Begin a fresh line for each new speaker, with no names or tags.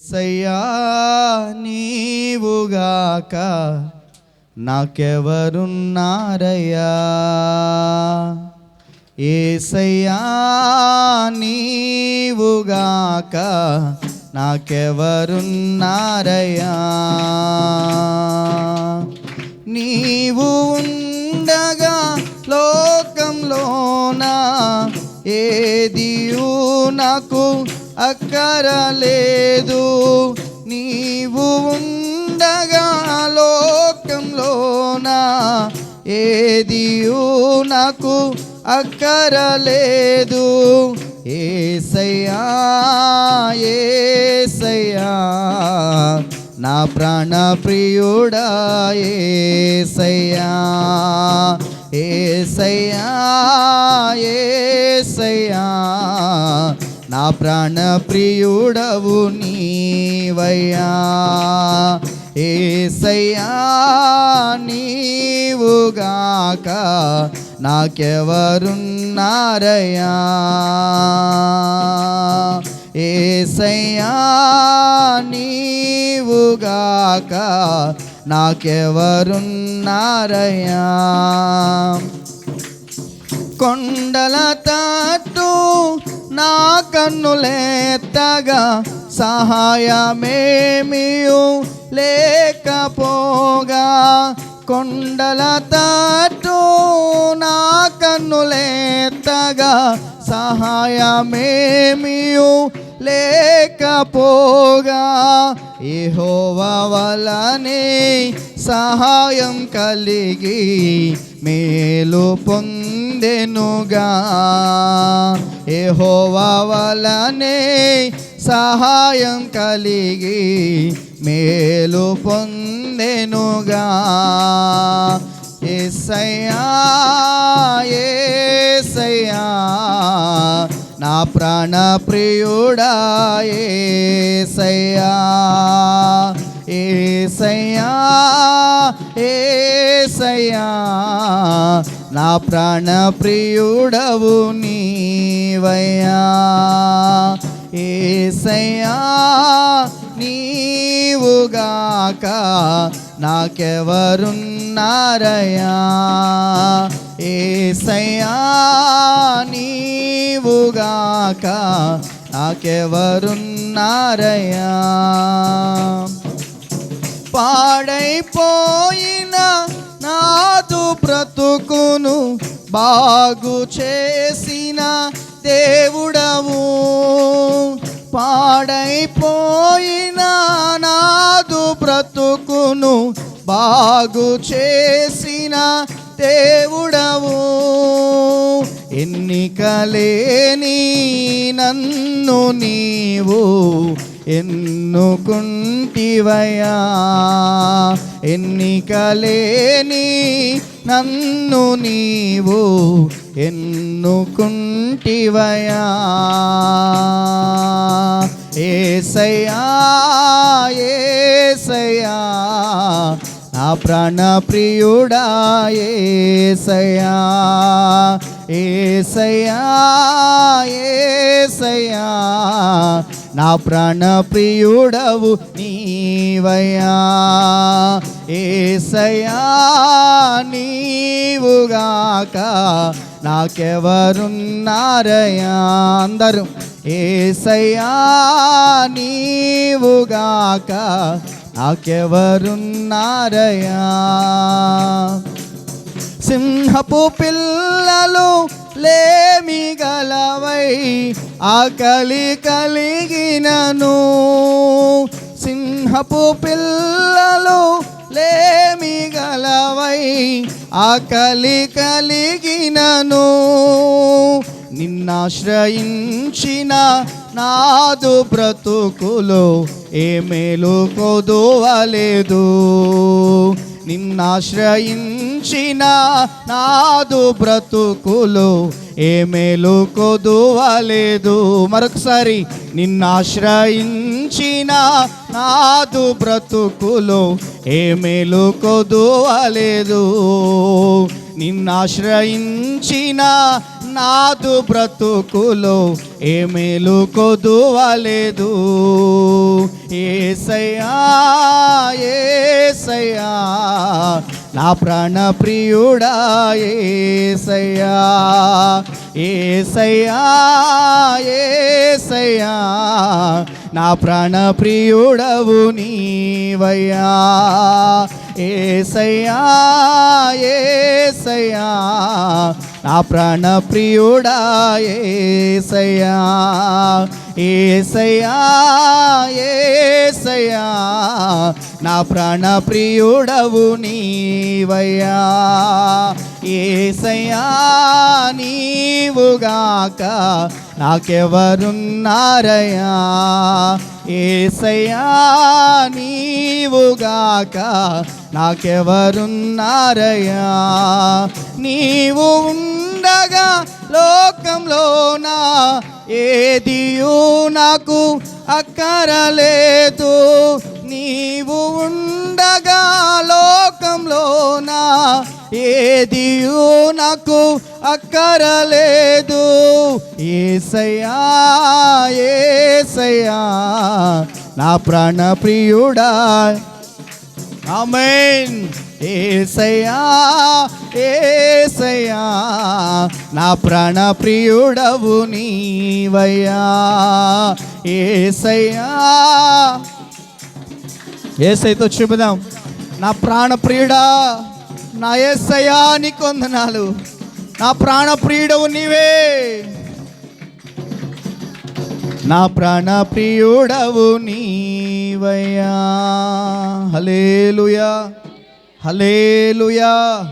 సయ్యా నీవుగాక నాకెవరున్నారయ్యా? ఏసయ్యా నీవుగాక నాకెవరున్నారయ్యా? నీవు ఉండగా లోకంలోనా? ఏదియు నాకు అక్కర లేదు నీవు ఉండగా లోకంలోన ఏదియు నాకు అక్కర లేదు ఏసయ్యా ఏసయ్యా నా ప్రాణ ప్రియుడా ఏసయ్యా ఏసయ్యా ఏసయ్యా. నా ప్రాణ ప్రియుడవు నీవయ్యా. ఏసయ్యా నీవుగాక నాకెవరున్నారయ్యా? ఏసయ్యా నీవుగాక నాకెవరున్నారయ్యా? కొండల తట్టు నా కన్నులేత్తగా సహాయమేమియు లేకపోగా? కొండల తాటు నా కన్నులేత్తగా సహాయమేమియు లేకపోగా? ఇహోవలనే సహాయం కలిగి మేలు పొందెనుగా. యెహోవా వలనే సహాయం కలిగి మేలు పొందెనుగా. ఏసయ్యా ఏసయ్యా నా ప్రాణ ప్రియుడా ఏసయ్యా ఏసయ్యా ఏసయ్యా నా ప్రాణ ప్రియుడవు నీవయ్యా. ఏసయ్యా నీవుగాక నాకెవరున్నారయ్యా? ఏసయ్యా నీవుగాక నాకెవరున్నారయ్యా? పాడైపోయిన నాదు బ్రతుకును బాగు చేసిన దేవుడవు. పాడైపోయిన నాదు బ్రతుకును బాగు చేసిన దేవుడవు. ఎన్నికలేని నన్ను నీవు ఎన్నుకుంటివయా ఎన్నికలేని నన్ను నీవు ఎన్నుకుంటివయా ఏసయ్యా ఏసయ్యా నా ప్రాణ ప్రియుడా ఏసయా ఏసయా ఏసయ్యా నా ప్రాణ ప్రియుడవు నీవయ్యా ఏసయ్యా నీవుగాక నాకెవరున్నారయ్యా అందరూ ఏసయ్యా నీవుగాక నాకెవరున్నారయ్యా సింహపు పిల్లలు లేమి గలవై ఆకలి కలిగినను. సింహపు పిల్లలు లేమి గలవై ఆకలి కలిగినను. నిన్నాశ్రయించిన నాదు బ్రతుకులో ఏ మేలు కొదువలేదు. నిన్నాశ్రయించిన నాదు బ్రతుకులు ఏ మేలు కొదువలేదు. మరొకసారి నిన్నాశ్రయించిన నాదు బ్రతుకులో ఏ మేలు కొదువలేదు. నిన్నాశ్రయించిన నాదు బ్రతుకులో ఏ మేలు కొదువలేదు ఏసయ్యా ఏసయ్యా నా ప్రాణ ప్రియుడా ఏసయ్యా ఏసయ్యా ఏసయ్యా నా ప్రాణ ప్రియుడవు నీవయ్యా. ఏసయ్యా ఏసయ్యా నా ప్రాణ ప్రియుడా ఏసయ్యా ఏసయ్యా. ఏసయ్యా నా ప్రాణ ప్రియుడవు నీవయ్యా ఏసయ్యా నీవుగాక. నాకెవరున్నారయ్యా ఏసయ్యా నీవుగాక. నాకెవరున్నారయ్యా నీవు ఉన్న ఉండగా లోకంలోన? ఏదియు నాకు అక్కరలేదు. నీవు ఉండగా లోకంలోన? ఏదియు నాకు అక్కరలేదు. ఏసయ్యా ఏసయ్యా నా ప్రాణ ప్రియుడా ఆమెన్. ఏసయ్యా ఏసయ్యా నా ప్రాణ ప్రియుడవు నీవయ్యా. ఏసయ్యా ఏసైతో చెబుదాం. నా ప్రాణ ప్రియుడా నా ఏసయ్యా నీ కొందనాలు నా ప్రాణ ప్రియుడవు నీవే. నా ప్రాణ ప్రియుడవు నీవయ్యా. Hallelujah hallelujah